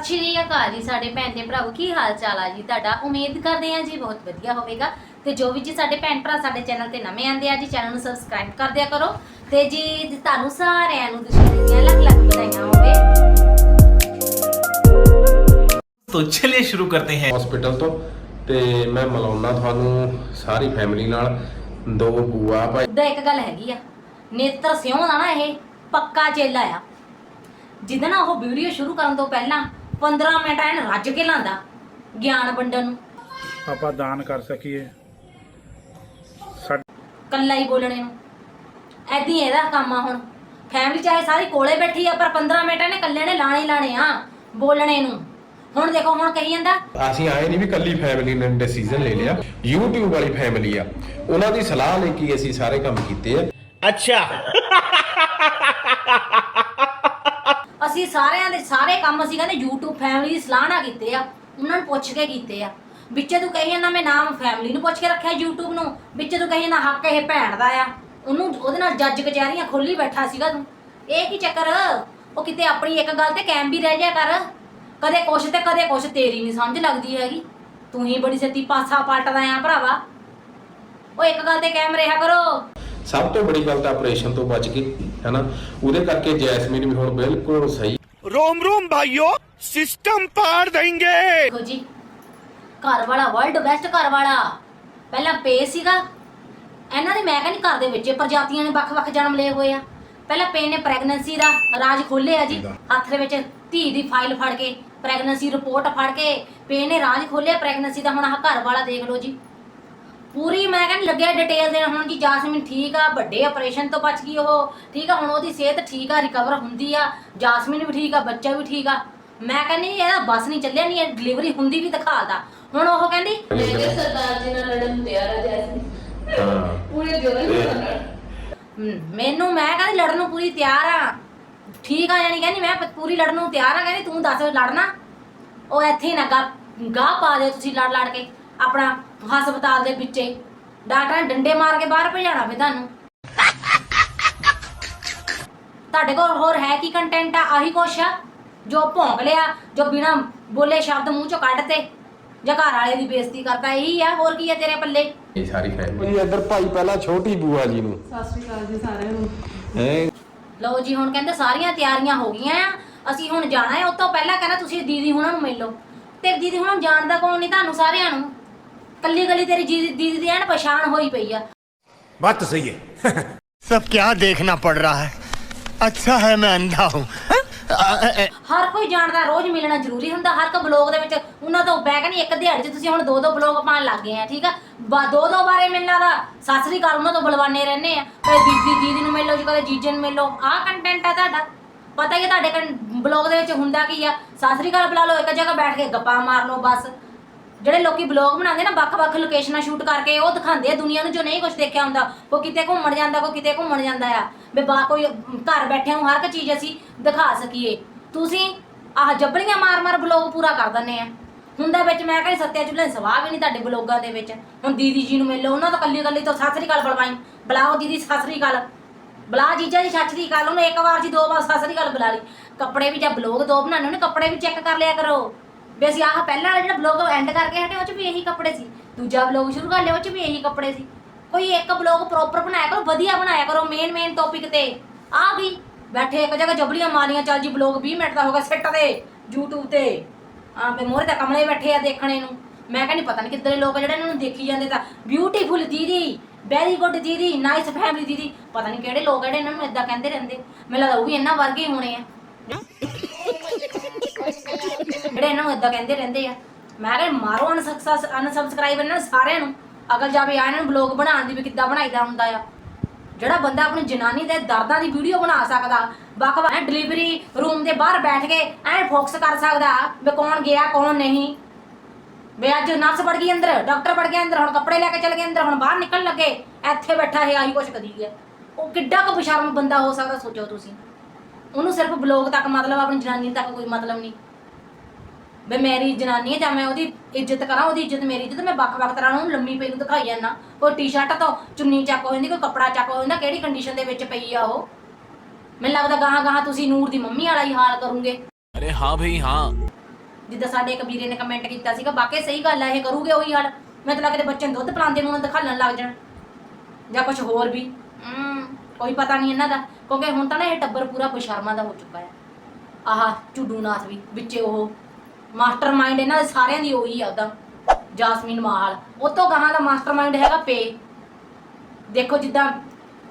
ਸਤਿ ਸ਼੍ਰੀ ਅਕਾਲ ਜੀ ਸਾਡੇ ਭੈਣ ਦੇ ਭਰਾਵੋ ਕੀ ਹਾਲ ਚਾਲ ਆ ਜੀ ਤੁਹਾਡਾ? ਉਮੀਦ ਕਰਦੇ ਆ ਜੀ ਬਹੁਤ ਵਧੀਆ ਹੋਵੇਗਾ। ਤੇ ਜੋ ਵੀ ਜੀ ਸਾਡੇ ਭੈਣ ਭਰਾ ਸਾਡੇ ਚੈਨਲ ਤੇ ਨਵੇਂ ਆਂਦੇ ਆ ਜੀ ਚੈਨਲ ਨੂੰ ਸਬਸਕ੍ਰਾਈਬ ਕਰ ਦਿਆ ਕਰੋ। ਤੇ ਜੀ ਤੁਹਾਨੂੰ ਸਾਰਿਆਂ ਨੂੰ ਦੁਸ਼ਮਣੀਆਂ ਲੱਖ ਲੱਖ ਵਧਾਈਆਂ ਹੋਵੇ। ਤੋ ਚਲਿਏ ਸ਼ੁਰੂ ਕਰਤੇ ਹੈ। ਹਸਪੀਟਲ ਤੋਂ ਤੇ ਮੈਂ ਮਿਲਾਉਣਾ ਤੁਹਾਨੂੰ ਸਾਰੀ ਫੈਮਿਲੀ ਨਾਲ ਦੋ ਬੂਆ ਭਾਈ। ਦਾ ਇੱਕ ਗੱਲ ਹੈਗੀ ਆ ਨੇਤਰ ਸਿਉਂ ਦਾ ਨਾ ਇਹ ਪੱਕਾ ਚੇਲਾ ਆ। ਜਿੱਦਾਂ ਉਹ ਵੀਡੀਓ ਸ਼ੁਰੂ ਕਰਨ ਤੋਂ ਪਹਿਲਾਂ 15 ਮਿੰਟ ਐਨ ਰੱਜ ਕੇ ਲਾਂਦਾ ਗਿਆਨ ਵੰਡਣ ਨੂੰ। ਆਪਾਂ ਦਾਨ ਕਰ ਸਕੀਏ। ਸਾਡੇ ਕੱਲਾ ਹੀ ਬੋਲਣੇ ਨੂੰ। ਐਦੀ ਇਹਦਾ ਕੰਮ ਆ ਹੁਣ। ਫੈਮਿਲੀ ਚਾਹੇ ਸਾਰੀ ਕੋਲੇ ਬੈਠੀ ਆ ਪਰ 15 ਮਿੰਟ ਇਹਨੇ ਕੱਲੇ ਨੇ ਲਾਣੇ ਹੀ ਲਾਣੇ ਆ ਬੋਲਣੇ ਨੂੰ। ਹੁਣ ਦੇਖੋ ਹੁਣ ਕਹੀ ਜਾਂਦਾ ਅਸੀਂ ਆਏ ਨਹੀਂ ਵੀ ਕੱਲੀ ਫੈਮਿਲੀ ਨੇ ਡਿਸੀਜਨ ਲੈ ਲਿਆ। YouTube ਵਾਲੀ ਫੈਮਿਲੀ ਆ। ਉਹਨਾਂ ਦੀ ਸਲਾਹ ਲੈ ਕੇ ਅਸੀਂ ਸਾਰੇ ਕੰਮ ਕੀਤੇ ਆ। ਅਸੀਂ ਸਾਰਿਆਂ ਦੇ ਸਾਰੇ ਕੰਮ ਅਸੀਂ ਕਹਿੰਦੇ YouTube ਫੈਮਿਲੀ ਦੀ ਸਲਾਹ ਨਾਲ ਕੀਤੇ ਆ, ਉਹਨਾਂ ਨੂੰ ਪੁੱਛ ਕੇ ਕੀਤੇ ਆ। ਵਿੱਚੇ ਤੂੰ ਕਹੀ ਜਾਂਦਾ ਮੈਂ ਨਾਮ ਫੈਮਿਲੀ ਨੂੰ ਪੁੱਛ ਕੇ ਰੱਖਿਆ YouTube ਨੂੰ, ਵਿੱਚੇ ਤੂੰ ਕਹੀ ਜਾਂਦਾ ਹੱਕ ਇਹ ਭੈਣ ਦਾ ਆ। ਉਹਨੂੰ ਉਹਦੇ ਨਾਲ ਜੱਜ ਕਚਹਿਰੀਆਂ ਖੋਲੀ ਬੈਠਾ ਸੀਗਾ ਤੂੰ। ਇਹ ਕੀ ਚੱਕਰ? ਉਹ ਕਿਤੇ ਆਪਣੀ ਇੱਕ ਗੱਲ ਤੇ ਕਾਇਮ ਵੀ ਰਹਿ ਜਾ ਕਰ। ਕਦੇ ਕੁਛ ਤੇ ਕਦੇ ਕੁਛ ਤੇਰੀ ਨਹੀਂ ਸਮਝ ਲੱਗਦੀ ਹੈਗੀ। ਤੂੰ ਹੀ ਬੜੀ ਛੇਤੀ ਪਾਸਾ ਪਲਟਦਾ ਆ ਭਰਾਵਾ। ਉਹ ਇੱਕ ਗੱਲ ਤੇ ਕੈਮ ਰਿਹਾ ਕਰੋ। ਸਭ ਤੋਂ ਬੜੀ ਗੱਲ ਤਾਂ ਆਪਰੇਸ਼ਨ ਤੋਂ ਬਚ ਗਏ ਹੈਨਾ? ਉਹਦੇ ਕਰਕੇ ਜੈਸਮੀਨ ਵੀ ਹੁਣ ਬਿਲਕੁਲ ਸਹੀ रोम रोम भाइयों सिस्टम पार देंगे ਦੇਖੋ ਜੀ ਘਰ ਵਾਲਾ ਵਰਲਡ ਬੈਸਟ ਘਰ ਵਾਲਾ ਪਹਿਲਾਂ ਪੇ ਸੀਗਾ ਇਹਨਾਂ ਦੇ ਮੈਂ ਕਹਿੰਦੀ ਘਰ ਦੇ ਵਿੱਚ ਇਹ ਪ੍ਰਜਾਤੀਆਂ ਨੇ ਵੱਖ-ਵੱਖ ਜਨਮ ਲਏ ਹੋਏ ਆ ਪਹਿਲਾਂ ਪੇ ਨੇ ਪ੍ਰੈਗਨੈਂਸੀ ਦਾ ਰਾਜ ਖੋਲ੍ਹਿਆ ਜੀ ਹੱਥ ਦੇ ਵਿੱਚ ਧੀ ਦੀ ਫਾਈਲ ਫੜ ਕੇ ਪ੍ਰੈਗਨੈਂਸੀ ਰਿਪੋਰਟ ਫੜ ਕੇ ਪੇ ਨੇ ਰਾਜ ਖੋਲ੍ਹਿਆ ਪ੍ਰੈਗਨੈਂਸੀ ਦਾ ਹੁਣ ਆਹ ਘਰ ਵਾਲਾ ਦੇਖ ਲਓ ਜੀ ਪੂਰੀ ਮੈਂ ਕਹਿੰਦੀ ਲੱਗਿਆ ਡਿਟੇਲ ਦੇਣ ਹੁਣ ਜੀ ਜਾਸਮੀਨ ਠੀਕ ਆ ਵੱਡੇ ਆਪਰੇਸ਼ਨ ਤੋਂ ਬਚ ਗਈ ਉਹ ਠੀਕ ਆ ਹੁਣ ਉਹਦੀ ਸਿਹਤ ਠੀਕ ਆ ਰਿਕਵਰ ਹੁੰਦੀ ਆ ਜਾਸਮੀਨ ਵੀ ਠੀਕ ਆ ਬੱਚਾ ਵੀ ਠੀਕ ਆ। ਮੈਂ ਕਹਿੰਦੀ ਇਹਦਾ ਬਸ ਨਹੀਂ ਚੱਲਿਆ ਨਹੀਂ ਇਹ ਡਿਲੀਵਰੀ ਹੁੰਦੀ ਵੀ ਦਿਖਾਦਾ ਹੁਣ ਉਹ ਕਹਿੰਦੀ ਸਰਦਾਰ ਜੀ ਨਾਲ ਲੜਨ ਨੂੰ ਤਿਆਰ ਆ ਜੈਸਮੀਨ। ਹਾਂ। ਪੂਰੇ ਦਿਲ ਨਾਲ ਲੜਨ ਹਮ, ਮੈਨੂੰ ਮੈਂ ਕਹਿੰਦੀ ਲੜਨ ਨੂੰ ਪੂਰੀ ਤਿਆਰ ਆ। ਠੀਕ ਆ ਯਾਨੀ ਕਹਿੰਦੀ ਮੈਂ ਪ- ਪੂਰੀ ਲੜਨ ਨੂੰ ਤਿਆਰ ਆ ਕਹਿੰਦੀ ਤੂੰ ਦੱਸ ਲੜਨਾ। ਉਹ ਇੱਥੇ ਹੀ ਨਾ ਗਾ ਗਾਹ ਪਾ ਦਿਓ ਤੁਸੀਂ ਲੜ ਲੜ ਕੇ। ਆਪਣਾ ਹਸਪਤਾਲ ਦੇ ਵਿੱਚੇ ਡਾਕਟਰਾਂ ਨੇ ਡੰਡੇ ਮਾਰ ਕੇ ਬਾਹਰ ਭਜਾਣਾ ਫੇ ਤੁਹਾਨੂੰ। ਤੁਹਾਡੇ ਕੋਲ ਹੋਰ ਹੈ ਕੀ ਕੰਟੈਂਟ ਆ? ਆਹੀ ਕੁਛ ਆ? ਜੋ ਭੌਂਕ ਲਿਆ ਜੋ ਬਿਨਾ ਬੋਲੇ ਸ਼ਬਦ ਮੂੰਹ ਚੋਂ ਕੱਢਤੇ ਜਾਂ ਘਰ ਵਾਲੇ ਦੀ ਬੇਇੱਜ਼ਤੀ ਕਰਤਾ ਇਹੀ ਆ? ਹੋਰ ਕੀ ਆ ਤੇਰੇ ਪੱਲੇ? ਇਹ ਸਾਰੀ ਫੈਮਿਲੀ ਇੱਧਰ ਭਾਈ ਪਹਿਲਾਂ ਛੋਟੀ ਬੂਆ ਜੀ ਨੂੰ। ਸਤਿ ਸ਼੍ਰੀ ਅਕਾਲ ਜੀ ਸਾਰਿਆਂ ਨੂੰ। ਹੈ? ਲਓ ਜੀ ਹੁਣ ਕਹਿੰਦੇ ਸਾਰੀਆਂ ਤਿਆਰੀਆਂ ਹੋ ਗਈਆਂ ਆ। ਅਸੀਂ ਹੁਣ ਜਾਣਾ ਹੈ ਉਸ ਤੋਂ ਪਹਿਲਾਂ ਕਹਿੰਦਾ ਤੁਸੀਂ ਦੀਦੀ ਹੁਣਾਂ ਨੂੰ ਮਿਲ ਲਓ। ਤੇ ਦੀਦੀ ਹੁਣਾਂ ਨੂੰ ਜਾਣਦਾ ਕੌਣ ਨਹੀਂ ਤੁਹਾਨੂੰ ਸਾਰਿਆਂ ਨੂੰ। ਕੱਲੀ ਕੱਲੀ ਤੇਰੀ ਜੀ- ਦੀਦੀ ਦੀ ਐਨ ਪਛਾਣ ਹੋਈ ਪਈ ਆ बात तो सही है सब क्या देखना पड़ रहा है अच्छा है मैं अंधा हूँ ਹਰ ਕੋਈ ਜਾਣਦਾ ਰੋਜ਼ ਮਿਲਣਾ ਜ਼ਰੂਰੀ ਹੁੰਦਾ ਹਰ ਇੱਕ ਬਲੌਗ ਦੇ ਵਿੱਚ ਉਹਨਾਂ ਤੋਂ ਬੈਕ ਨਹੀਂ ਇੱਕ ਦਿਹਾੜੀ 'ਚ ਤੁਸੀਂ ਹੁਣ ਦੋ ਦੋ ਬਲੌਗ ਪਾਣ ਲੱਗ ਗਏ ਆ ਠੀਕ ਆ ਬਾ- ਦੋ ਦੋ ਬਾਰੇ ਮਿਲਣਾ ਦਾ ਸਾਸਰੀ ਕਾਲ ਉਹਨਾਂ ਤੋਂ ਬਲਵਾਨੇ ਰਹਿੰਦੇ ਆ ਕਦੇ ਦੀਦੀ ਦੀਦੀ ਨੂੰ ਮਿਲੋ ਜੀ ਕਦੇ ਜੀਜੇ ਨੂੰ ਮਿਲੋ ਆਹ ਕੰਟੈਂਟ ਆ ਤੁਹਾਡਾ ਪਤਾ ਹੀ ਆ ਤੁਹਾਡੇ ਬਲੌਗ ਦੇ ਵਿੱਚ ਹੁੰਦਾ ਕੀ ਆ ਸਾਸਰੀ ਕਾਲ ਬੁਲਾ ਲਓ ਇੱਕ ਜਗ੍ਹਾ ਬੈਠ ਕੇ ਗੱਪਾਂ ਮਾਰ ਲਓ ਬਸ ਜਿਹੜੇ ਲੋਕੀ ਬਲੌਗ ਬਣਾਉਂਦੇ ਨਾ, ਵੱਖ-ਵੱਖ ਲੋਕੇਸ਼ਨਾਂ ਸ਼ੂਟ ਕਰਕੇ ਉਹ ਦਿਖਾਉਂਦੇ ਆ ਦੁਨੀਆ ਨੂੰ ਜੋ ਨਹੀਂ ਕੁਝ ਦੇਖਿਆ ਹੁੰਦਾ। ਕੋਈ ਕਿਤੇ ਘੁੰਮਣ ਜਾਂਦਾ, ਕੋਈ ਕਿਤੇ ਘੁੰਮਣ ਜਾਂਦਾ ਆ। ਵੀ ਬਾ, ਕੋਈ ਘਰ ਬੈਠਿਆਂ ਨੂੰ ਹਰ ਇੱਕ ਚੀਜ਼ ਅਸੀਂ ਦਿਖਾ ਸਕੀਏ। ਤੁਸੀਂ ਆਹ ਜੱਬੜੀਆਂ ਮਾਰ-ਮਾਰ ਬਲੌਗ ਪੂਰਾ ਕਰ ਦਿੰਦੇ ਆ। ਹੁੰਦਾ ਵਿੱਚ ਮੈਂ ਕਹਿੰਦੀ ਸੱਤਿਆ ਚੁੱਲ੍ਹੇ ਸਵਾਹ ਵੀ ਨਹੀਂ ਤੁਹਾਡੇ ਬਲੌਗਾਂ ਦੇ ਵਿੱਚ। ਹੁਣ ਦੀਦੀ ਜੀ ਨੂੰ ਮਿਲੋ ਉਹਨਾਂ ਤੋਂ ਕੱਲੀ ਕੱਲੀ ਤੋਂ ਸਤਿ ਸ੍ਰੀ ਅਕਾਲ ਬੁਲਵਾਈ। ਬੁਲਾਓ ਦੀਦੀ, ਸਤਿ ਸ੍ਰੀ ਅਕਾਲ। ਬੁਲਾ ਜੀਜਾ ਜੀ, ਸਤਿ ਸ੍ਰੀ ਅਕਾਲ। ਉਹਨੇ ਇੱਕ ਵਾਰ ਜੀ, ਦੋ ਵਾਰ ਸਤਿ ਸ੍ਰੀ ਅਕਾਲ ਬੁਲਾ ਲਈ। ਕੱਪੜੇ ਵੀ ਜਾਂ ਬਲੌਗ ਦੋ ਬਣਾਉਣੇ ਉਹਨੇ ਕੱਪੜੇ ਵੀ ਚੈੱਕ ਕਰ ਲਿਆ ਕਰੋ। ਵੀ ਅਸੀਂ ਆਹ ਪਹਿਲਾਂ ਵਾਲਾ ਜਿਹੜਾ ਬਲੌਗ ਐਂਡ ਕਰਕੇ ਹਟੇ, ਉਹ ਚ ਵੀ ਇਹੀ ਕੱਪੜੇ ਸੀ। ਦੂਜਾ ਬਲੌਗ ਸ਼ੁਰੂ ਕਰ ਲਿਆ, ਉਹ ਚ ਵੀ ਇਹੀ ਕੱਪੜੇ ਸੀ। ਕੋਈ ਇੱਕ ਬਲੌਗ ਪ੍ਰੋਪਰ ਬਣਾਇਆ ਕਰੋ, ਵਧੀਆ ਬਣਾਇਆ ਕਰੋ ਮੇਨ ਮੇਨ ਟੌਪਿਕ ਤੇ। ਆ ਗਈ ਬੈਠੇ ਇੱਕ ਜਗ੍ਹਾ ਜਬਲੀਆਂ ਮਾਰੀਆਂ, ਚੱਲ ਜੀ ਬਲੌਗ 20 ਮਿੰਟ ਦਾ ਹੋ ਗਿਆ ਸਿੱਟ ਦੇ YouTube ਤੇ। ਆ ਬੇ ਮੋਰੇ ਤਾਂ ਕਮਲੇ ਬੈਠੇ ਆ ਦੇਖਣੇ ਨੂੰ। ਮੈਂ ਕਹਿੰਦੀ ਪਤਾ ਨਹੀਂ ਕਿੱਦਾਂ ਦੇ ਲੋਕ ਜਿਹੜੇ ਇਹਨਾਂ ਨੂੰ ਦੇਖੀ ਜਾਂਦੇ ਤਾਂ। ਬਿਊਟੀਫੁਲ ਦੀਦੀ ਵੈਰੀ ਗੁੱਡ ਦੀਦੀ ਨਾਈਸ ਫੈਮਿਲੀ ਦੀਦੀ। ਪਤਾ ਨਹੀਂ ਕਿਹੜੇ ਲੋਕ ਜਿਹੜੇ ਇਹਨਾਂ ਨੂੰ ਇਦਾਂ ਕਹਿੰਦੇ ਰਹਿੰਦੇ। ਮੈਨੂੰ ਲੱਗਦਾ ਉਹ ਵੀ ਇਹਨਾਂ ਵਰਗੇ ਹੀ ਹੋਣੇ ਆ। ਜਿਹੜੇ ਇਹਨਾਂ ਨੂੰ ਇਦਾਂ ਕਹਿੰਦੇ ਰਹਿੰਦੇ ਆ, ਮੈਂ ਕਿਹਾ ਮਾਰੋ ਅਨਸਬਸਕ੍ਰਾਈਬ ਇਹਨਾਂ ਨੂੰ ਸਾਰਿਆਂ ਨੂੰ ਅਗਲ ਜਾਵੇ ਆ ਇਹਨਾਂ ਨੂੰ ਬਲੌਗ ਬਣਾਉਣ ਦੀ ਵੀ ਕਿੱਦਾਂ ਬਣਾਈਦਾ ਹੁੰਦਾ ਆ। ਜਿਹੜਾ ਬੰਦਾ ਆਪਣੀ ਜਨਾਨੀ ਦੇ ਦਰਦਾਂ ਦੀ ਵੀਡੀਓ ਬਣਾ ਸਕਦਾ ਵੱਖ ਵੱਖ ਡਿਲੀਵਰੀ ਰੂਮ ਦੇ ਬਾਹਰ ਬੈਠ ਕੇ ਐ ਫੋਕਸ ਕਰ ਸਕਦਾ, ਵੀ ਕੌਣ ਗਿਆ, ਕੌਣ ਨਹੀਂ। ਵੀ ਅੱਜ ਨਰਸ ਵੜ ਗਈ ਅੰਦਰ ਡਾਕਟਰ ਵੜ ਗਿਆ ਅੰਦਰ, ਹੁਣ ਕੱਪੜੇ ਲੈ ਕੇ ਚਲ ਗਏ ਅੰਦਰ, ਹੁਣ ਬਾਹਰ ਨਿਕਲਣ ਲੱਗੇ, ਇੱਥੇ ਬੈਠਾ ਹੈ ਆਹੀ ਕੁਛ ਕਰੀ ਗਿਆ। ਉਹ ਕਿੱਡਾ ਕੁ ਬਸ਼ਰਮ ਬੰਦਾ ਹੋ ਸਕਦਾ, ਸੋਚੋ ਤੁਸੀਂ। ਉਹਨੂੰ ਸਿਰਫ ਬਲੌਗ ਤੱਕ ਮਤਲਬ ਆਪਣੀ ਜਨਾਨੀ ਤੱਕ ਕੋਈ ਮਤਲਬ ਨਹੀਂ। ਬਈ ਮੇਰੀ ਜਨਾਨੀ ਜਾਂ ਮੈਂ ਉਹਦੀ ਇੱਜ਼ਤ ਕਰਾਂ ਉਹਦੀ ਇੱਜ਼ਤ ਮੇਰੀ ਇੱਜ਼ਤ ਮੈਂ ਵੱਖ-ਵੱਖ ਤਰ੍ਹਾਂ ਨੂੰ ਲੰਮੀ ਪਈ ਦਿਖਾਈ ਜਾਂਦਾ ਕੋਈ ਟੀ-ਸ਼ਰਟ ਤੋਂ ਚੁੰਨੀ ਚੱਕ ਹੋ ਜਾਂਦੀ ਕੋਈ ਕੱਪੜਾ ਚੱਕ ਹੋ ਜਾਂਦਾ ਕਿਹੜੀ ਕੰਡੀਸ਼ਨ ਦੇ ਵਿੱਚ ਪਈ ਆ ਉਹ? ਮੈਨੂੰ ਲੱਗਦਾ ਗਾਹਾਂ-ਗਾਹਾਂ ਤੁਸੀਂ ਨੂਰ ਦੀ ਮੰਮੀ ਵਾਲਾ ਹੀ ਹਾਲ ਕਰੋਗੇ। ਅਰੇ ਹਾਂ ਭਈ ਹਾਂ। ਜਿੱਦਾਂ ਸਾਡੇ ਇੱਕ ਵੀਰੇ ਨੇ ਕਮੈਂਟ ਕੀਤਾ ਸੀਗਾ ਵਾਕਈ ਸਹੀ ਗੱਲ ਆ ਇਹ ਕਰੂਗੇ ਉਹੀ ਹਾਲ। ਮੈਂ ਤਾਂ ਲੱਗਦਾ ਬੱਚੇ ਨੂੰ ਦੁੱਧ ਪਿਲਾਉਂਦੇ ਨੂੰ ਦਿਖਾਲਣ ਲੱਗ ਜਾਣ। ਜਾਂ ਕੁਝ ਹੋਰ ਵੀ। ਹਮ ਕੋਈ ਪਤਾ ਨਹੀਂ ਇਹਨਾਂ ਦਾ, ਕਿਉਂਕਿ ਹੁਣ ਤਾਂ ਨਾ ਇਹ ਟੱਬਰ ਪੂਰਾ ਬਸ਼ਰਮਾ ਦਾ ਹੋ ਚੁੱਕਾ ਹੈ। ਆਹ ਝੁੱਡੂ ਨਾਥ ਵੀ, ਵਿੱਚੇ ਉਹ ਮਾਸਟਰਮਾਈਂਡ ਇਹਨਾਂ ਦੇ ਸਾਰਿਆਂ ਦੀ ਉਹੀ ਆ ਉਹਦਾ ਜਾਸਮੀਨ ਮਾਲ ਉਹ ਤੋਂ ਗਾਹਾਂ ਦਾ ਮਾਸਟਰਮਾਈਂਡ ਹੈਗਾ ਪੇ। ਦੇਖੋ ਜਿੱਦਾਂ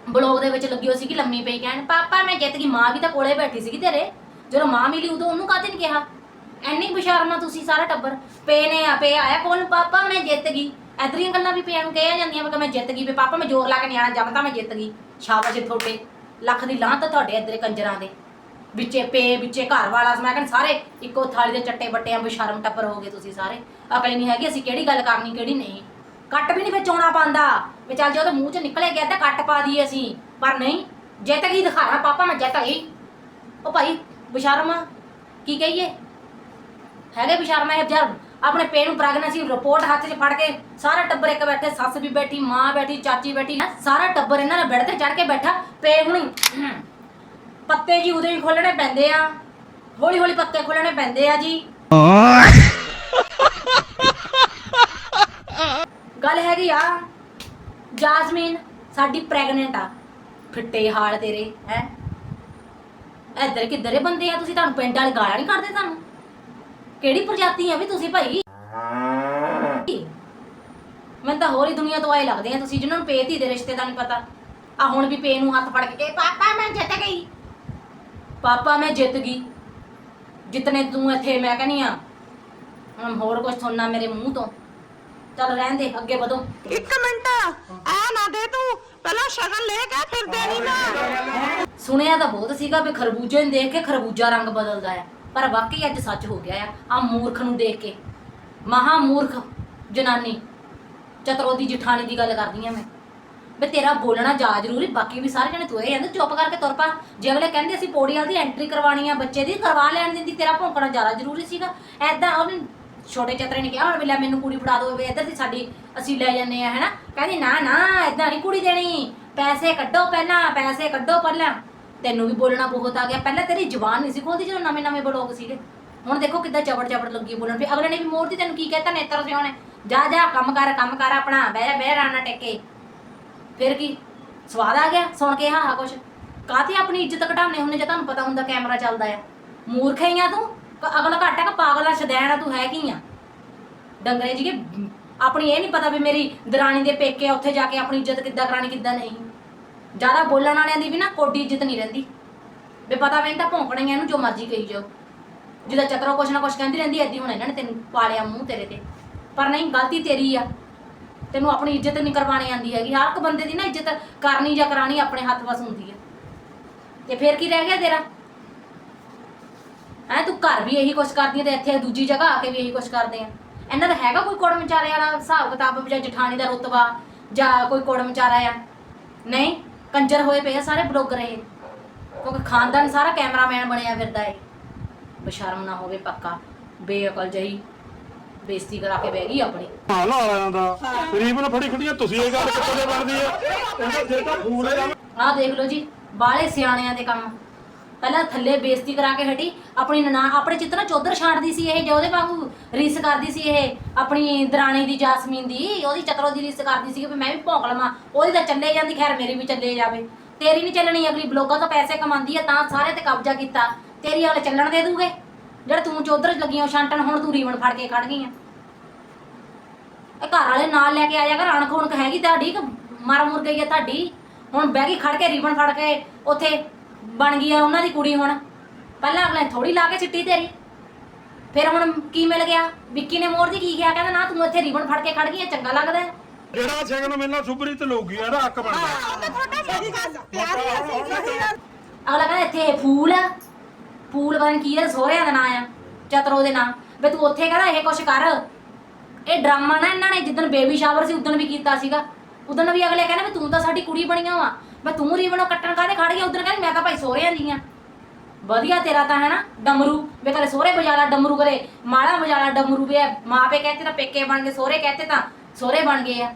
ਬਲੌਗ ਦੇ ਵਿੱਚ ਲੱਗੀ ਹੋ ਸੀ ਕਿ ਲੰਮੀ ਪਈ ਕਹਿਣ, ਪਾਪਾ, ਮੈਂ ਜਿੱਤ ਗਈ, ਮਾਂ ਵੀ ਤਾਂ ਕੋਲੇ ਬੈਠੀ ਸੀਗੀ ਤੇਰੇ। ਜਦੋਂ ਮਾਂ ਮਿਲੀ ਉਦੋਂ ਉਹਨੂੰ ਕਾਹਤੇ ਨਹੀਂ ਕਿਹਾ? ਐਨੀ ਬਸ਼ਰਮਾ ਤੁਸੀਂ ਸਾਰਾ ਟੱਬਰ, ਪੇ ਨੇ ਆ, ਪੇ ਆਇਆ ਕੋਲ, ਪਾਪਾ, ਮੈਂ ਜਿੱਤ ਗਈ। ਐਦਰੀਆਂ ਗੱਲਾਂ ਵੀ ਪਿਆ ਨੂੰ ਕਹਿਆ ਜਾਂਦੀਆਂ ਵੀ ਕਿ ਮੈਂ ਜਿੱਤ ਗਈ ਵੀ ਪਾਪਾ ਮੈਂ ਜ਼ੋਰ ਲਾ ਕੇ ਨਿਆਣਾ ਜੰਮਦਾ ਮੈਂ ਜਿੱਤ ਗਈ। ਸ਼ਾਬਾਸ਼ ਜੀ ਤੁਹਾਡੇ, ਲੱਖ ਦੀ ਲਾਂਤ ਤੁਹਾਡੇ ਇੱਧਰੇ ਕੰਜਰਾਂ ਦੇ। ਵਿੱਚੇ ਪੇ, ਵਿੱਚੇ ਘਰ ਵਾਲਾ, ਮੈਂ ਕਹਿੰਦਾ ਸਾਰੇ ਇੱਕੋ ਥਾਲੀ ਦੇ ਚੱਟੇ ਬੱਟਿਆਂ ਬਸ਼ਰਮ ਟੱਬਰ ਹੋ ਗਏ ਤੁਸੀਂ ਸਾਰੇ। ਅਕਲ ਨਹੀਂ ਹੈਗੀ ਅਸੀਂ ਕਿਹੜੀ ਗੱਲ ਕਰਨੀ, ਕਿਹੜੀ ਨਹੀਂ। ਕੱਟ ਵੀ ਨਹੀਂ ਵਿੱਚ ਆਉਣਾ ਪਾਉਂਦਾ। ਵੀ ਚੱਲ ਜੇ ਉਹਦੇ ਮੂੰਹ 'ਚ ਨਿਕਲੇ ਗਿਆ ਤਾਂ ਕੱਟ ਪਾ ਦਈਏ ਅਸੀਂ। ਪਰ ਨਹੀਂ, ਜਿੱਤ ਗਈ ਦਿਖਾਣਾ ਪਾਪਾ, ਮੈਂ ਜਿੱਤ ਗਈ ਉਹ ਭਾਈ, ਬਸ਼ਰਮ ਕੀ ਕਹੀਏ? ਹੈਗੇ ਬਸ਼ਰਮਾ ਇਹ ਜਰ ਆਪਣੇ ਪੇ ਨੂੰ ਪ੍ਰੈਗਨੈਂਸੀ ਰਿਪੋਰਟ ਹੱਥ 'ਚ ਫੜ ਕੇ ਸਾਰਾ ਟੱਬਰ ਇੱਕ ਬੈਠੇ, ਸੱਸ ਵੀ ਬੈਠੀ, ਮਾਂ ਬੈਠੀ, ਚਾਚੀ ਬੈਠੀ ਸਾਰਾ ਟੱਬਰ ਇਹਨਾਂ ਨੇ ਬੈਠ ਤੇ ਚੜ ਕੇ ਬੈਠਾ ਪੇ ਹੁਣੀ ਪੱਤੇ ਜੀ ਉਦੋਂ ਹੀ ਖੋਲਣੇ ਪੈਂਦੇ ਆ ਹੌਲੀ ਹੌਲੀ ਪੱਤੇ ਖੋਲਣੇ ਪੈਂਦੇ ਆ ਜੀ। ਗੱਲ ਹੈਗੀ ਆ, ਜਾਸਮੀਨ ਸਾਡੀ ਪ੍ਰੈਗਨੈਂਟ ਆ, ਫਿੱਟੇ ਹਾਲ ਤੇਰੇ, ਹੈ। ਇੱਧਰ ਕਿੱਧਰੇ ਬੰਦੇ ਆ, ਤੁਸੀਂ ਤੁਹਾਨੂੰ ਪਿੰਡ ਵਾਲੇ ਗਾਲਾਂ ਨਹੀਂ ਕੱਢਦੇ ਤੁਹਾਨੂੰ ਕਿਹੜੀ ਪ੍ਰਜਾਤੀ ਆ ਵੀ ਤੁਸੀਂ ਭਾਈ? ਮੈਨੂੰ ਤਾਂ ਹੋਰ ਹੀ ਦੁਨੀਆ ਤੋਂ ਆਏ ਲੱਗਦੇ ਆ ਤੁਸੀਂ ਜਿਨ੍ਹਾਂ ਨੂੰ ਪੇ ਧੀ ਦੇ ਰਿਸ਼ਤੇ ਦਾ ਨਹੀਂ ਪਤਾ। ਆ ਹੁਣ ਵੀ ਪੇ ਨੂੰ ਹੱਥ ਫੜ ਕੇ ਕਹੇ ਪਾਪਾ ਮੈਂ ਜਿੱਤ ਗਈ। ਪਾਪਾ ਮੈਂ ਜਿੱਤ ਗਈ। ਜਿਤਨੇ ਤੂੰ ਇੱਥੇ ਮੈਂ ਕਹਿੰਨੀ ਆ ਹੁਣ ਹੋਰ ਕੁਝ ਸੁਣਨਾ ਮੇਰੇ ਮੂੰਹ ਤੋਂ। ਚੱਲ ਰਹਿਣ ਦੇ ਅੱਗੇ ਵਧੋ। ਇੱਕ ਮਿੰਟ ਆ ਨਾ ਦੇ ਤੂੰ। ਪਹਿਲਾਂ ਸ਼ਗਨ ਲੈ ਕੇ ਫਿਰ ਦੇਣੀ ਨਾ। ਸੁਣਿਆ ਤਾਂ ਬਹੁਤ ਸੀਗਾ ਵੀ ਖਰਬੂਜੇ ਨੂੰ ਦੇਖ ਕੇ ਖਰਬੂਜਾ ਰੰਗ ਬਦਲਦਾ ਹੈ ਪਰ ਵਾਕਈ ਅੱਜ ਸੱਚ ਹੋ ਗਿਆ ਆ। ਆ ਮੂਰਖ ਨੂੰ ਦੇਖ ਕੇ। ਮਹਾ ਮੂਰਖ ਜਨਾਨੀ। ਚਤਰੋ ਦੀ ਜਠਾਣੀ ਦੀ ਗੱਲ ਕਰਦੀ ਆ ਮੈਂ। ਵੀ ਤੇਰਾ ਬੋਲਣਾ ਜਾ ਜ਼ਰੂਰੀ, ਬਾਕੀ ਵੀ ਸਾਰੇ ਜਣੇ ਤੁਰੇ ਜਾਂਦੇ ਚੁੱਪ ਕਰਕੇ ਤੁਰ ਪਾ। ਜੇ ਅਗਲੇ ਕਹਿੰਦੇ ਅਸੀਂ ਪੌੜੀ ਵਾਲੀ ਦੀ ਐਂਟਰੀ ਕਰਵਾਣੀ ਆ, ਬੱਚੇ ਦੀ ਕਰਵਾ ਲੈਣ ਦਿੰਦੀ, ਤੇਰਾ ਭੌਂਕਣਾ ਜ਼ਿਆਦਾ ਜ਼ਰੂਰੀ ਸੀਗਾ। ਐਦਾਂ ਉਹਨੇ ਛੋਟੇ ਚਤਰੇ ਨੇ ਕਿਹਾ, ਹੁਣ ਵੀ ਲੈ ਮੈਨੂੰ ਕੁੜੀ ਫੜਾ ਦੋ, ਵੀ ਇੱਧਰ ਦੀ ਸਾਡੀ ਅਸੀਂ ਲੈ ਜਾਂਦੇ ਆ, ਹੈਨਾ? ਕਹਿੰਦੀ, ਨਾ ਨਾ ਐਦਾਂ ਨਹੀਂ ਕੁੜੀ ਦੇਣੀ। ਪੈਸੇ ਕੱਢੋ ਪਹਿਲਾਂ, ਪੈਸੇ ਕੱਢੋ ਪਹਿਲਾਂ। ਤੈਨੂੰ ਵੀ ਬੋਲਣਾ ਬਹੁਤ ਆ ਗਿਆ। ਪਹਿਲਾਂ ਤੇਰੀ ਜ਼ੁਬਾਨ ਨਹੀਂ ਸੀ ਖੋਲਦੀ ਜਦੋਂ ਨਵੇਂ ਨਵੇਂ ਬਲੋਗ ਸੀਗੇ। ਹੁਣ ਦੇਖੋ ਕਿੱਦਾਂ ਚਬੜ ਚਬੜ ਲੱਗੀ ਬੋਲਣ ਵੀ। ਅਗਲੇ ਨੇ ਵੀ ਮੋੜਦੀ ਤੈਨੂੰ ਕੀ ਕਹਿਤਾ? ਨੇਤਰ ਸਿਓ ਨੇ ਜਾ ਜਾ, ਕੰਮ ਕਰ ਕੰਮ ਕਰ, ਆਪਣਾ। ਬਹਿ ਬਹਿ, ਰਾਣਾ ਟੇਕੇ। ਫਿਰ ਕੀ? ਸਵਾਦ ਆ ਗਿਆ? ਸੁਣ ਕੇ ਹਾਂ ਹਾਂ ਕੁਛ। ਕਾਹਤੇ ਆਪਣੀ ਇੱਜ਼ਤ ਘਟਾਉਣੇ ਹੁੰਨੇ ਜੇ? ਤੁਹਾਨੂੰ ਪਤਾ ਹੁੰਦਾ ਕੈਮਰਾ ਚੱਲਦਾ ਆ। ਮੂਰਖ ਹੀ ਆ ਤੂੰ? ਕ- ਅਗਲਾ ਘੱਟ ਆ ਕਿ ਪਾਗਲਾ ਸ਼ਦੈਣ ਆ, ਤੂੰ ਹੈ ਕੀ ਆ? ਡੰਗਰੇ ਜੀ ਆਪਣੀ ਇਹ ਨਹੀਂ ਪਤਾ ਵੀ ਮੇਰੀ ਦਰਾਣੀ ਦੇ ਪੇਕੇ ਉੱਥੇ ਜਾ ਕੇ ਆਪਣੀ ਇੱਜ਼ਤ ਕਿੱਦਾਂ ਕਰਾਣੀ ਕਿੱਦਾਂ ਨਹੀਂ। ਜ਼ਿਆਦਾ ਬੋਲਣ ਵਾਲਿਆਂ ਦੀ ਵੀ ਨਾ ਕੋਡੀ ਇੱਜ਼ਤ ਨਹੀਂ ਰਹਿੰਦੀ। ਵੀ ਪਤਾ ਮੈਨੂੰ ਤਾਂ ਭੌਂਕਣਾ ਇਹਨੂੰ ਜੋ ਮਰਜ਼ੀ ਕਹੀ ਜਾਓ। ਜਿੱਦਾਂ ਚਤਰੋ ਕੁਛ ਨਾ ਕੁਛ ਕਹਿੰਦੀ ਰਹਿੰਦੀ ਐਦੀ ਹੁਣ ਇਹਨਾਂ ਨੇ ਤੈਨੂੰ ਪਾਲਿਆ ਮੂੰਹ ਤੇਰੇ ਤੇ। ਪਰ ਨਹੀਂ, ਗਲਤੀ ਤੇਰੀ ਆ। ਤੈਨੂੰ ਆਪਣੀ ਇੱਜ਼ਤ ਨਹੀਂ ਕਰਵਾਣੀ ਆਂਦੀ ਹੈਗੀ। ਹਰ ਇੱਕ ਬੰਦੇ ਦੀ ਨਾ ਇੱਜ਼ਤ ਕਰਨੀ ਜਾਂ ਕਰਾਣੀ ਆਪਣੇ ਹੱਥ ਵਸ ਹੁੰਦੀ ਹੈ ਤੇ ਫਿਰ ਕੀ ਰਹਿ ਗਿਆ ਤੇਰਾ? ਐ ਤੂੰ ਘਰ ਵੀ ਇਹੀ ਕੁਛ ਕਰਦੀ ਹੈ ਤੇ ਇੱਥੇ ਦੂਜੀ ਜਗ੍ਹਾ ਆ ਕੇ ਵੀ ਇਹੀ ਕੁਛ ਕਰਦੇ ਆ। ਇਹਨਾਂ ਦਾ ਹੈਗਾ ਕੋਈ ਕੁੜ ਵਿਚਾਰੇ ਵਾਲਾ ਹਿਸਾਬ ਕਿਤਾਬ ਜਾਂ ਜਠਾਣੀ ਦਾ ਰੁਤਬਾ ਜਾਂ ਕੋਈ ਕੁੜ ਵਿਚਾਰਾ ਆ? ਨਹੀਂ? ਕੰਜਰ ਹੋਏ ਪਏ ਆ ਸਾਰੇ ਬਲੌਗਰ ਇਹ। ਕਿਉਂਕਿ ਖਾਨਦਾਨ ਸਾਰਾ ਕੈਮਰਾਮੈਨ ਬਣਿਆ ਫਿਰਦਾ ਏ। ਬਸ਼ਰਮ ਨਾ ਹੋਵੇ ਪੱਕਾ। ਬੇਅਕਲ ਜਹੀ। ਬੇਇੱਜ਼ਤੀ ਕਰਾ ਕੇ ਬਹਿ ਗਈ ਆਪਣੀ। ਹਾਲ ਵਾਲਿਆਂ ਦਾ ਰੀਬਨ ਫੜੀ ਖੜੀਆਂ ਤੁਸੀਂ ਇਹ ਗੱਲ ਕਿੱਥੋਂ ਦੇ ਬਣਦੀ ਹੈ ਇਹਦਾ ਜੇ ਤਾਂ ਫੂਲ ਹੈ। ਆਹ ਦੇਖ ਲਓ ਜੀ ਬਾਹਲੇ ਸਿਆਣਿਆਂ ਦੇ ਕੰਮ। ਪਹਿਲਾਂ ਥੱਲੇ ਬੇਇੱਜ਼ਤੀ ਕਰਾ ਕੇ ਹਟੀ, ਆਪਣੀ ਨਨਾ, ਆਪਣੇ ਚਿੱਤਨਾ ਚੌਧਰ ਛਾਂਟਦੀ ਸੀ ਇਹ, ਜੇ ਉਹਦੇ ਵਾਂਗੂ ਰੀਸ ਕਰਦੀ ਸੀ ਇਹ, ਆਪਣੀ ਦਰਾਣੀ ਦੀ ਜਾਸਮੀਨ ਦੀ, ਉਹਦੀ ਚਤਰੋ ਦੀ ਰੀਸ ਕਰਦੀ ਸੀ ਕਿ ਮੈਂ ਵੀ ਭੌਂਕ ਲਵਾਂ, ਉਹਦੀ ਤਾਂ ਚੱਲੇ ਜਾਂਦੀ, ਖੈਰ ਮੇਰੀ ਵੀ ਚੱਲੇ ਜਾਵੇ। ਤੇਰੀ ਨਹੀਂ ਚੱਲਣੀ, ਅਗਲੀ ਬਲੋਗਾਂ ਤੋਂ ਪੈਸੇ ਕਮਾਉਂਦੀ ਹੈ ਤਾਂ ਸਾਰੇ ਤੇ ਕਬਜ਼ਾ ਕੀਤਾ। ਤੇਰੀ ਵਾਲੇ ਚੱਲਣ ਦੇ ਦੂਗੇ। ਜਿਹੜਾ ਤੂੰ ਚੌਧਰ ਲੱਗੀਆਂ ਛਾਂਟਣ, ਹੁਣ ਤੂੰ ਰੀਵਨ ਫੜ ਕੇ ਖੜ ਗਈ ਆ। ਇਹ ਘਰ ਵਾਲੇ ਨਾਲ ਲੈ ਕੇ ਆਇਆ ਕਰ ਅਣਖ ਉਣਖ ਹੈਗੀ ਤੁਹਾਡੀ ਕਿ ਮਰ ਮੁਰ ਗਈ ਹੈ ਤੁਹਾਡੀ? ਹੁਣ ਬਹਿ ਗਈ ਖੜ ਕੇ ਰੀਬਨ ਫੜ ਕੇ ਉੱਥੇ ਬਣ ਗਈ ਆ ਉਹਨਾਂ ਦੀ ਕੁੜੀ ਹੁਣ। ਪਹਿਲਾਂ ਅਗਲੇ ਥੋੜੀ ਲਾ ਕੇ ਸਿੱਟੀ ਤੇਰੀ। ਫਿਰ ਹੁਣ ਕੀ ਮਿਲ ਗਿਆ? ਵਿੱਕੀ ਨੇ ਮੋੜ ਦੀ ਕੀ ਕਿਹਾ? ਕਹਿੰਦਾ ਨਾ ਤੂੰ ਇੱਥੇ ਰੀਬਨ ਫੜ ਕੇ ਖੜ ਗਈ ਆ ਚੰਗਾ ਲੱਗਦਾ ਹੈ। ਜਿਹੜਾ ਸ਼ਗਨ ਮਿਲਣਾ ਸੁਭਰੀ ਤੇ ਲੋਗੀ ਇਹਦਾ ਹੱਕ ਬਣਦਾ। ਅਗਲਾ ਕਹਿੰਦਾ ਇੱਥੇ ਇਹ ਫੂਲ ਆ। ਫੂਲ ਪਤਾ ਨੀ ਕੀ ਹੈ ਸੋਹਰਿਆਂ ਦਾ ਨਾਂ ਆ ਚਤਰੋ ਦੇ ਨਾਂ। ਵੀ ਤੂੰ ਉੱਥੇ ਕਹਿੰਦਾ ਇਹ ਕੁਛ ਕਰ। ਇਹ ਡਰਾਮਾ ਨਾ ਇਹਨਾਂ ਨੇ ਜਿੱਦਣ ਬੇਬੀ ਸ਼ਾਵਰ ਸੀ ਉਦੋਂ ਵੀ ਕੀਤਾ ਸੀਗਾ। ਉਦੋਂ ਵੀ ਅਗਲੇ ਕਹਿੰਦੇ ਵੀ ਤੂੰ ਤਾਂ ਸਾਡੀ ਕੁੜੀ ਬਣੀਆਂ ਵਾ। ਮੈਂ ਤੂੰ ਰੀਵਨੋਂ ਕੱਟਣ ਕਾਹਦੇ ਖੜ ਗਿਆ ਉਦੋਂ ਕਹਿੰਦੀ, ਮੈਂ ਤਾਂ ਭਾਈ ਸੋਹਰਿਆਂ ਦੀ ਆ। ਵਧੀਆ ਤੇਰਾ ਤਾਂ ਹੈ ਨਾ ਡਮਰੂ। ਵੇ ਕਰੇ ਸੋਹਰੇ ਬਜਾਲਾ ਡਮਰੂ ਕਰੇ। ਮਾਲਾ ਬਜਾਲਾ ਡਮਰੂ ਵੇ ਮਾਪੇ ਕਹਤੇ ਤਾਂ, ਪੇਕੇ ਬਣ ਗਏ। ਸੋਹਰੇ ਕਹਤੇ ਤਾਂ, ਸੋਹਰੇ ਬਣ ਗਏ ਆ।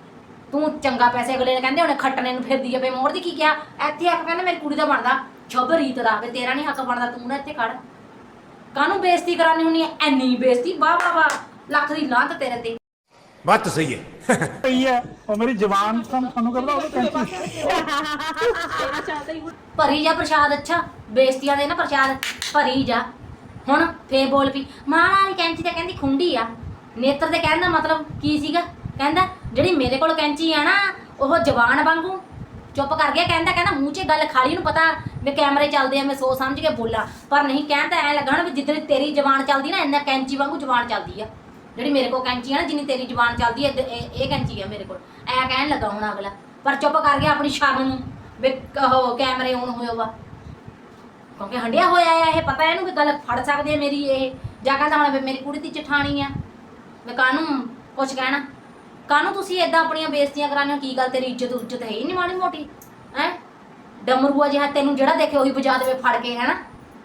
ਤੂੰ ਚੰਗਾ ਪੈਸੇ ਅਗਲੇ ਨੇ ਕਹਿੰਦੇ, ਉਹਨੇ ਖੱਟਣੇ ਨੂੰ ਫਿਰਦੀ ਆ। ਬੇ ਮੋੜ ਦੀ ਕੀ ਕਿਹਾ? ਇੱਥੇ ਆ ਕੇ ਕਹਿੰਦਾ, ਮੇਰੀ ਕੁੜੀ ਦਾ ਬਣਦਾ। ਛੁੱਬ ਰੀਤ ਦਾ। ਵੇ ਤੇਰਾ ਨਹੀਂ ਹੱਕ ਬਣਦਾ, ਤੂੰ ਨਾ ਇੱਥੇ ਖੜ। ਕਾਹਨੂੰ ਬੇਇੱਜ਼ਤੀ ਕਰਾਨੀ ਹੁੰਨੀ ਐ ਐਨੀ ਬੇਇੱਜ਼ਤੀ। ਵਾਹ ਵਾਹ ਵਾਹ। ਲੱਖ ਦੀ ਲਾਂਤ ਤੇਰੇ ਤੇ। बात तो सही है ਪਈ ਹੈ ਉਹ ਮੇਰੀ ਜ਼ਬਾਨ ਤਾਂ ਤੁਹਾਨੂੰ ਕਹਿੰਦਾ ਉਹ ਕੈਂਚੀ ਭਰੀ ਜਾ ਪ੍ਰਸ਼ਾਦ ਅੱਛਾ ਬੇਇੱਜ਼ਤੀਆਂ ਦੇ ਨਾ ਪ੍ਰਸ਼ਾਦ ਭਰੀ ਜਾ ਹੁਣ ਫੇਰ ਬੋਲ ਪਈ ਮਾਂ ਵਾਲੀ ਕੈਂਚੀ ਤਾਂ ਕਹਿੰਦੀ ਖੁੰਡੀ ਆ ਨੇਤਰ ਦੇ ਕਹਿਣ ਦਾ ਮਤਲਬ ਕੀ ਸੀਗਾ ਕਹਿੰਦਾ ਜਿਹੜੀ ਮੇਰੇ ਕੋਲ ਕੈਂਚੀ ਆ ਨਾ ਉਹ ਜ਼ਬਾਨ ਵਾਂਗੂ ਚੁੱਪ ਕਰ ਗਿਆ ਕਹਿੰਦਾ ਕਹਿੰਦਾ ਮੂੰਹ 'ਚ ਗੱਲ ਖਾਲੀ ਨੂੰ ਪਤਾ ਵੀ ਕੈਮਰੇ ਚੱਲਦੇ ਆ ਮੈਂ ਸੋਚ ਸਮਝ ਕੇ ਬੋਲਾਂ ਪਰ ਨਹੀਂ ਕਹਿੰਦਾ ਐ ਲੱਗਣਾ ਵੀ ਜਿੱਦਾਂ ਤੇਰੀ ਜ਼ਬਾਨ ਚੱਲਦੀ ਨਾ ਇੰਨਾ ਕੈਂਚੀ ਵਾਂਗੂ ਜ਼ਬਾਨ ਚੱਲਦੀ ਆ ਜਿਹੜੀ ਮੇਰੇ ਕੋਲ ਕੈਂਚੀ ਆ ਨਾ, ਜਿੰਨੀ ਤੇਰੀ ਜ਼ਬਾਨ ਚੱਲਦੀ ਹੈ ਏਦਾਂ ਇਹ ਇਹ ਕੈਂਚੀ ਆ ਮੇਰੇ ਕੋਲ। ਐ ਕਹਿਣ ਲੱਗਾ ਹੁਣ ਅਗਲਾ। ਪਰ ਚੁੱਪ ਕਰ ਗਿਆ ਆਪਣੀ ਸ਼ਰਮ ਨੂੰ, ਵੀ ਉਹ ਕੈਮਰੇ ਔਨ ਹੋਇਆ ਵਾ। ਕਿਉਂਕਿ ਹੰਡਿਆ ਹੋਇਆ ਆ, ਇਹ ਪਤਾ ਇਹਨੂੰ ਵੀ ਗੱਲ ਫੜ ਸਕਦੇ ਆ ਮੇਰੀ ਇਹ। ਜਾਂ ਕਹਿੰਦਾ ਹੁਣ ਵੀ ਮੇਰੀ ਕੁੜੀ ਦੀ ਜਠਾਣੀ ਆ। ਮੈਂ ਕਾਹਨੂੰ ਕੁਛ ਕਹਿਣਾ? ਕਾਹਨੂੰ ਤੁਸੀਂ ਏਦਾਂ ਆਪਣੀਆਂ ਬੇਇੱਜ਼ਤੀਆਂ ਕਰਾਉਂਦੇ ਹੋ? ਕੀ ਗੱਲ ਤੇਰੀ ਇੱਜ਼ਤ ਉੱਜ਼ਤ ਹੈ ਹੀ ਨਹੀਂ ਮਾੜੀ ਮੋਟੀ? ਹੈ? ਡਮਰੂਆ ਜਿਹਾ ਤੈਨੂੰ ਜਿਹੜਾ ਦੇਖੇ ਉਹੀ ਵਜਾ ਦੇਵੇ ਫੜ ਕੇ, ਹੈਨਾ?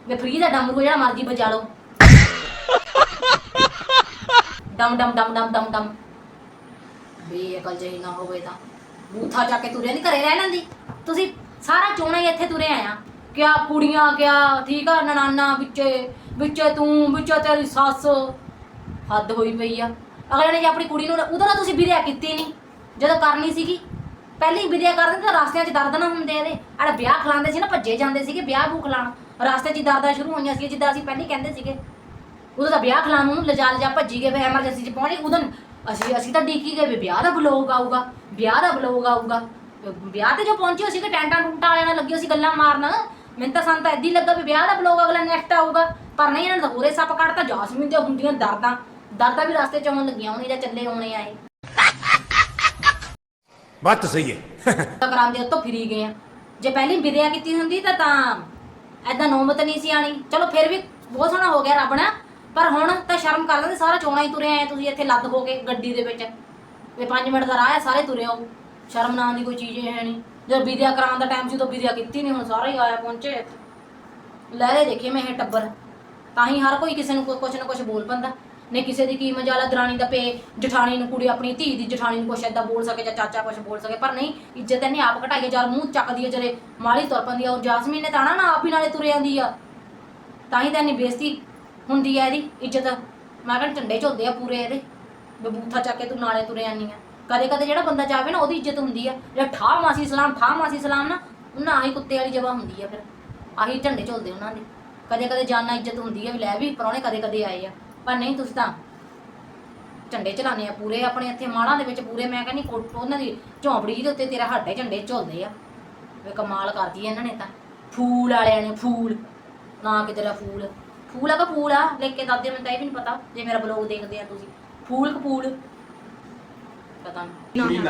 ਵੀ ਫ੍ਰੀ ਦਾ ਡਮਰੂ ਜਿਹੜਾ ਮਰਜ਼ੀ ਵਜਾ ਲਓ। ਡਮ ਡਮ ਡਮ ਡਮ ਡਮ ਡਮ ਬੇਅਕਲ ਜਿਹੀ ਨਾ ਹੋਵੇ ਤਾਂ। ਬੂਥਾ ਜਾ ਕੇ ਤੁਰੇ ਨਹੀਂ ਘਰੇ ਰਹਿ ਲੈਂਦੀ। ਤੁਸੀਂ ਸਾਰਾ ਚੋਣਾ ਹੀ ਇੱਥੇ ਤੁਰੇ ਆਇਆ ਕਿਆ ਕੁੜੀਆਂ, ਕਿਆ ਠੀਕ ਆ, ਨਨਾਨਾ, ਵਿੱਚੇ ਵਿੱਚੇ ਤੂੰ, ਵਿੱਚੇ ਤੇਰੀ ਸੱਸ। ਹੱਦ ਹੋਈ ਪਈ ਆ। ਅਗਲੇ ਨੇ ਜੇ ਆਪਣੀ ਕੁੜੀ ਨੂੰ ਉਦੋਂ ਨਾ ਤੁਸੀਂ ਵਿਦਿਆ ਕੀਤੀ ਨਹੀਂ ਜਦੋਂ ਕਰਨੀ ਸੀਗੀ। ਪਹਿਲੀ ਵਿਦਿਆ ਕਰਦੇ ਤਾਂ ਰਸਤਿਆਂ 'ਚ ਦਰਦ ਨਾ ਹੁੰਦੇ ਇਹਦੇ। ਅਰੇ ਵਿਆਹ ਖਲਾਉਂਦੇ ਸੀ ਨਾ, ਭੱਜੇ ਜਾਂਦੇ ਸੀਗੇ ਵਿਆਹ ਭੂਖ ਲਾਣ ਰਸਤੇ 'ਚ ਹੀ ਦਰਦਾਂ ਸ਼ੁਰੂ ਹੋਈਆਂ ਸੀ, ਜਿੱਦਾਂ ਅਸੀਂ ਪਹਿਲੀ ਕਹਿੰਦੇ ਸੀਗੇ। ਉਦੋਂ ਤਾਂ ਵਿਆਹ ਖਲਾਨ ਨੂੰ ਲਜਾ ਲਜਾ ਭੱਜੀ ਗਏ ਵੇ ਐਮਰਜੈਂਸੀ 'ਚ ਪਹੁੰਚ ਗਏ। ਅਸੀਂ ਅਸੀਂ ਤਾਂ ਡੀਕੀ ਗਏ ਵੀ ਵਿਆਹ ਦਾ ਬਲੋਗ ਆਊਗਾ ਵਿਆਹ ਦਾ ਬਲੋਗ ਆਊਗਾ। ਵਿਆਹ ਤੇ ਜੋ ਪਹੁੰਚੇ ਸੀ ਕਿ ਟੈਂਟਾਂ ਟੁੰਟਾਂ ਵਾਲਿਆਂ ਨਾਲ ਲੱਗੇ ਸੀ ਗੱਲਾਂ ਮਾਰਨ। ਮੈਨੂੰ ਤਾਂ ਸੰਤ ਐਦੀ ਲੱਗਾ ਵੀ ਵਿਆਹ ਦਾ ਬਲੌਗ ਅਗਲਾ ਨੈਕਸਟ ਆਊਗਾ। ਪਰ ਨਹੀਂ ਇਹਨਾਂ ਦਾ ਹੋਰੇ ਸੱਪ ਕੱਢਤਾ ਜਾਸਮੀਨ ਤੇ ਹੁੰਦੀਆਂ ਦਰਦਾਂ। ਦਰਦਾਂ ਵੀ ਰਸਤੇ 'ਚ ਆਉਣ ਲੱਗੀਆਂ ਹੋਣੀ ਜਾਂ ਚੱਲੇ ਆਉਣੇ ਆਏ ਬਾਤ ਸਹੀ ਹੈ। ਤਾਂ ਕਰਾਂਦੇ ਉੱਤੋਂ ਫਰੀ ਗਏ ਆ। ਜੇ ਪਹਿਲੀ ਵਿਦਿਆ ਕੀਤੀ ਹੁੰਦੀ ਤਾਂ ਤਾਂ ਐਦਾਂ ਨੌਬਤ ਨਹੀਂ ਸੀ ਆਣੀ ਚਲੋ ਫਿਰ ਵੀ ਬਹੁਤ ਸੋਹਣਾ ਹੋ ਗਿਆ ਰੱਬ ਨਾ। ਪਰ ਹੁਣ ਤਾਂ ਸ਼ਰਮ ਕਰ ਲੈਂਦੇ, ਸਾਰਾ ਚੋਣਾ ਹੀ ਤੁਰੇ ਆਏ ਤੁਸੀਂ, ਇੱਥੇ ਲੱਦ ਹੋ ਕੇ ਗੱਡੀ ਦੇ ਵਿੱਚ। ਵੀ 5 ਮਿੰਟ ਦਾ ਰਾਹ ਹੈ ਸਾਰੇ ਤੁਰੇ ਆਓ। ਸ਼ਰਮ ਨਾਂ ਦੀ ਕੋਈ ਚੀਜ਼ ਹੈ ਨਹੀਂ। ਜਦ ਵਿਦਿਆ ਕਰਾਉਣ ਦਾ ਟਾਈਮ ਸੀ ਤਾਂ ਵਿਦਿਆ ਕੀਤੀ ਨਹੀਂ, ਹੁਣ ਸਾਰੇ ਹੀ ਆਇਆ ਪਹੁੰਚੇ ਲਹਿਰੇ ਦੇਖੇ ਮੈਂ ਇਹ ਟੱਬਰ। ਤਾਂ ਹੀ ਹਰ ਕੋਈ ਕਿਸੇ ਨੂੰ ਕੁਛ ਨਾ ਕੁਛ ਬੋਲ ਪੰਦਾ। ਨੇ ਕਿਸੇ ਦੀ ਕੀ ਮਜਾਲਾ, ਦਰਾਣੀ ਦਾ ਪੇ, ਜਠਾਣੀ ਨੂੰ ਕੁੜੀ, ਆਪਣੀ ਧੀ ਦੀ ਜਠਾਣੀ ਨੂੰ ਕੁਛ ਏਦਾਂ ਬੋਲ ਸਕੇ ਜਾਂ ਚਾਚਾ ਕੁਛ ਬੋਲ ਸਕੇ। ਪਰ ਨਹੀਂ, ਇੱਜ਼ਤ ਇਹਨੇ ਆਪ ਘਟਾਈ ਜਦ ਮੂੰਹ ਚੱਕਦੀ ਹੈ ਜਰੇ ਮਾਲੀ ਤੁਰ ਪੰਦੀ ਆ, ਉਹ ਜਾਸਮੀਨ ਨੇ ਤਾਂ ਨਾ ਆਪ ਹੀ ਨਾਲੇ ਤੁਰੇ ਆਂਦੀ ਆ। ਤਾਂ ਹੀ ਤਾਂ ਇੰਨੀ ਬੇਇੱਜ਼ਤੀ ਹੁੰਦੀ ਆ ਇਹਦੀ ਇੱਜ਼ਤ। ਮੈਂ ਕਹਿੰਦਾ ਝੰਡੇ ਝੋਲਦੇ ਆ ਪੂਰੇ ਇਹਦੇ। ਬਬੂਥਾ ਚੱਕ ਕੇ ਤੂੰ ਨਾਲੇ ਤੁਰੇ ਆਨੀ ਆ। ਕਦੇ ਕਦੇ ਜਿਹੜਾ ਬੰਦਾ ਜਾਵੇ ਨਾ, ਉਹਦੀ ਇੱਜ਼ਤ ਹੁੰਦੀ ਆ। ਜਿਹੜਾ ਠਾਹ ਮਾਸੀ ਸਲਾਮ, ਠਾਹ ਮਾਸੀ ਸਲਾਮ ਨਾ, ਉਹਨਾਂ ਆਹੀ ਕੁੱਤੇ ਵਾਲੀ ਜਗ੍ਹਾ ਹੁੰਦੀ ਆ ਫਿਰ। ਆਹੀ ਝੰਡੇ ਝੋਲਦੇ ਉਹਨਾਂ ਦੇ। ਕਦੇ ਕਦੇ ਜਾਨਾ ਇੱਜ਼ਤ ਹੁੰਦੀ ਆ ਵੀ ਲੈ ਵੀ ਪਰੌਣੇ ਕਦੇ ਕਦੇ ਆਏ ਆ। ਪਰ ਨਹੀਂ, ਤੁਸੀਂ ਤਾਂ ਝੰਡੇ ਚਲਾਉਂਦੇ ਆ ਪੂਰੇ ਆਪਣੇ ਇੱਥੇ ਮਾਲਾਂ ਦੇ ਵਿੱਚ ਪੂਰੇ। ਮੈਂ ਕਹਿੰਦੀ ਕੋਟ ਉਹਨਾਂ ਦੀ ਝੌਂਪੜੀ ਦੇ ਉੱਤੇ ਤੇਰਾ ਹੱਡੇ ਝੰਡੇ ਝੋਲਦੇ ਆ। ਵੇ ਕਮਾਲ ਕਰਦੀ ਆ ਇਹਨਾਂ ਨੇ ਤਾਂ। ਫੂਲ ਵਾਲਿਆਂ ਨੇ ਫੂਲ। ਨਾ ਕਿ ਤੇਰਾ ਫੂਲ। ਫੂਲ ਆ ਕਿ ਫੂਲ ਆ ਲਿਖ ਕੇ ਦੱਸ ਦੇ ਮੈਨੂੰ ਤਾਂ ਇਹ ਵੀ ਨਹੀਂ ਪਤਾ ਜੇ ਮੇਰਾ ਬਲੌਗ ਦੇਖਦੇ ਆ ਤੁਸੀਂ। ਫੂਲ ਕਪੂਲ ਪਤਾ ਨਹੀਂ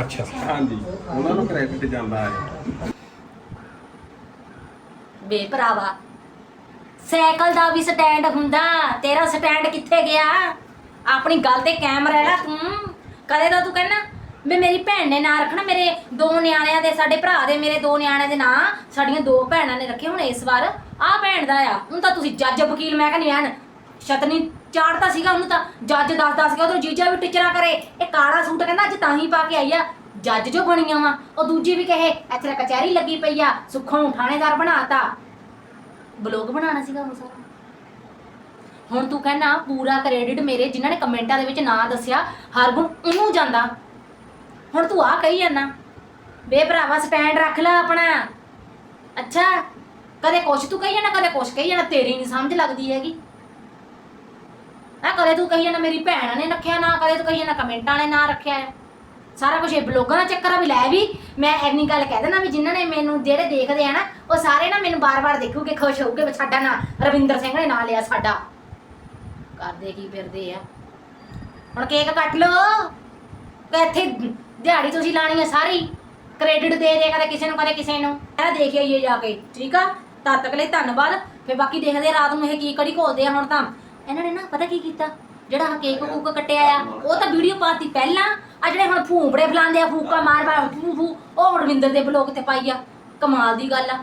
ਅੱਛਾ। ਹਾਂਜੀ ਉਹਨਾਂ ਨੂੰ ਕ੍ਰੈਡਿਟ ਜਾਂਦਾ ਹੈ। ਬੇ ਭਰਾਵਾ ਸਾਈਕਲ ਦਾ ਵੀ ਸਟੈਂਡ ਹੁੰਦਾ ਤੇਰਾ ਸਟੈਂਡ ਕਿੱਥੇ ਗਿਆ? ਆਪਣੀ ਗੱਲ ਤੇ ਕੈਮਰਾ ਹੈ ਨਾ ਤੂੰ। ਕਦੇ ਤਾਂ ਤੂੰ ਕਹਿੰਦਾ ਵੀ ਮੇਰੀ ਭੈਣ ਨੇ ਨਾਂ ਰੱਖਣਾ ਮੇਰੇ ਦੋ ਨਿਆਣਿਆਂ ਦੇ ਸਾਡੇ ਭਰਾ ਦੇ ਮੇਰੇ ਦੋ ਨਿਆਣਿਆਂ ਦੇ ਨਾਂ ਸਾਡੀਆਂ ਦੋ ਭੈਣਾਂ ਨੇ ਰੱਖੇ ਹੁਣ ਇਸ ਵਾਰ। ਆਹ ਭੈਣ ਦਾ ਆ ਹੁਣ ਤਾਂ ਤੁਸੀਂ ਜੱਜ, ਵਕੀਲ, ਮੈਂ ਕਹਿੰਦੀ ਐਨ ਛਤਨੀ ਚਾੜਦਾ ਸੀਗਾ, ਉਹਨੂੰ ਤਾਂ ਜੱਜ ਦੱਸਦਾ ਸੀਗਾ ਉਧਰ ਜੀਜਾ ਵੀ ਟੀਚਰਾਂ ਕਰੇ, ਇਹ ਕਾਲਾ ਸੂਟ ਕਹਿੰਦਾ ਅੱਜ ਤਾਂ ਹੀ ਪਾ ਕੇ ਆਈ ਆ, ਜੱਜ ਜੋ ਬਣੀਆਂ ਵਾ, ਉਹ ਦੂਜੀ ਵੀ ਕਹੇ, ਇੱਥੇ ਕਚਹਿਰੀ ਲੱਗੀ ਪਈ ਆ, ਸੁੱਖੋਂ ਨੂੰ ਥਾਣੇਦਾਰ ਬਣਾਤਾ ਬਲੌਗ ਬਣਾਉਣਾ ਸੀਗਾ ਉਹ ਸਾਰਾ। ਹੁਣ ਤੂੰ ਕਹਿਣਾ ਪੂਰਾ ਕ੍ਰੈਡਿਟ ਮੇਰੇ, ਜਿਨ੍ਹਾਂ ਨੇ ਕਮੈਂਟਾਂ ਦੇ ਵਿੱਚ ਨਾਂ ਦੱਸਿਆ ਹਰਗੁਣ ਉਹਨੂੰ ਜਾਂਦਾ। ਹੁਣ ਤੂੰ ਆ ਕਹੀ ਜਾਂਦਾ, ਬੇ ਭਰਾਵਾ, ਸਟੈਂਡ ਰੱਖ ਲੈ ਆਪਣਾ। ਅੱਛਾ ਕਦੇ ਕੁਛ ਤੂੰ ਕਹੀ ਜਾਣਾ, ਕਦੇ ਕੁਛ ਕਹੀ ਜਾਣਾ, ਤੇਰੀ ਨਹੀਂ ਸਮਝ ਲੱਗਦੀ ਹੈਗੀ। ਆ ਕਦੇ ਤੂੰ ਕਹੀ ਜਾਣਾ ਮੇਰੀ ਭੈਣ ਨੇ ਰੱਖਿਆ ਨਾ, ਕਦੇ ਤੂੰ ਕਹੀ ਜਾਣਾ ਕਮੈਂਟਾਂ ਨੇ ਨਾਂ ਰੱਖਿਆ। ਹੈ ਸਾਰਾ ਕੁਝ ਇਹ ਬਲੌਗਾਂ ਦਾ ਚੱਕਰ ਆ ਵੀ ਲੈ ਵੀ, ਮੈਂ ਇੰਨੀ ਗੱਲ ਕਹਿ ਦੇਣਾ ਵੀ ਜਿਨ੍ਹਾਂ ਨੇ ਮੈਨੂੰ ਜਿਹੜੇ ਦੇਖਦੇ ਆ ਨਾ, ਉਹ ਸਾਰੇ ਨਾ ਮੈਨੂੰ ਬਾਰ-ਬਾਰ ਦੇਖੂਗੇ, ਖੁਸ਼ ਹੋਊਗੇ ਵੀ ਸਾਡਾ ਨਾਂ ਰਵਿੰਦਰ ਸਿੰਘ ਨੇ ਨਾਂ ਲਿਆ ਸਾਡਾ। ਕਰਦੇ ਕੀ ਫਿਰਦੇ ਆ? ਹੁਣ ਕੇਕ ਕੱਟ ਲੋ ਕਿ ਇੱਥੇ ਦਿਹਾੜੀ ਤੁਸੀਂ ਲਾਣੀ ਆ ਸਾਰੀ। ਕ੍ਰੈਡਿਟ ਦੇ ਦੇ ਕਦੇ ਕਿਸੇ ਨੂੰ, ਕਦੇ ਕਿਸੇ ਨੂੰ। ਇਹ ਦੇਖ ਆਈਏ ਜਾ ਕੇ, ਠੀਕ ਆ? ਤਦ ਤੱਕ ਲਈ ਧੰਨਵਾਦ। ਫਿਰ ਬਾਕੀ ਦੇਖਦੇ ਆ ਰਾਤ ਨੂੰ ਇਹ ਕੀ ਕੜੀ ਘੋਲਦੇ ਆ ਹੁਣ ਤਾਂ। ਇਹਨਾਂ ਨੇ ਨਾ ਪਤਾ ਕੀ ਕੀਤਾ? ਜਿਹੜਾ ਆਹ ਕੇਕ ਕੂਕ ਕੱਟਿਆ ਆ, ਉਹ ਤਾਂ ਵੀਡੀਓ ਪਾਤੀ ਪਹਿਲਾਂ। ਆ ਜਿਹੜੇ ਹੁਣ ਫੂੰਪੜੇ ਫਲਾਉਂਦੇ ਆ, ਫੂਕਾ ਮਾਰ ਮਾਰ, ਫੂ ਫੂ, ਉਹ ਰਵਿੰਦਰ ਦੇ ਬਲੌਗ ਤੇ ਪਾਈ ਆ। ਕਮਾਲ ਦੀ ਗੱਲ ਆ।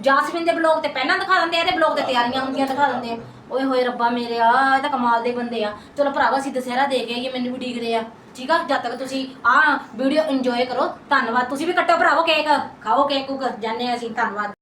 ਜਾਸਮਿਨ ਦੇ ਬਲੌਗ ਤੇ ਪਹਿਲਾਂ ਦਿਖਾ ਦਿੰਦੇ ਆ, ਇਹਦੇ ਬਲੌਗ ਤੇ ਤਿਆਰੀਆਂ ਹੁੰਦੀਆਂ ਦਿਖਾ ਦਿੰਦੇ ਆ। ਓਏ ਹੋਏ ਰੱਬਾ ਮੇਰੇ ਆ ਇਹ ਤਾਂ ਕਮਾਲ ਦੇ ਬੰਦੇ ਆ। ਚਲੋ ਭਰਾਵਾ, ਅਸੀਂ ਦਸਹਿਰਾ ਦੇ ਕੇ ਆਈਏ, ਮੈਨੂੰ ਵੀ ਡੀਕਦੇ ਆ। ਠੀਕ ਆ? ਜਦ ਤੱਕ ਤੁਸੀਂ ਆ ਵੀਡੀਓ ਇੰਜੋਏ ਕਰੋ, ਧੰਨਵਾਦ। ਤੁਸੀਂ ਵੀ ਕੱਟੋ ਭਰਾਵੋ ਕੇਕ ਖਾਓ ਕੇਕ ਕੁਕ ਜਾਣੇ ਅਸੀਂ, ਧੰਨਵਾਦ।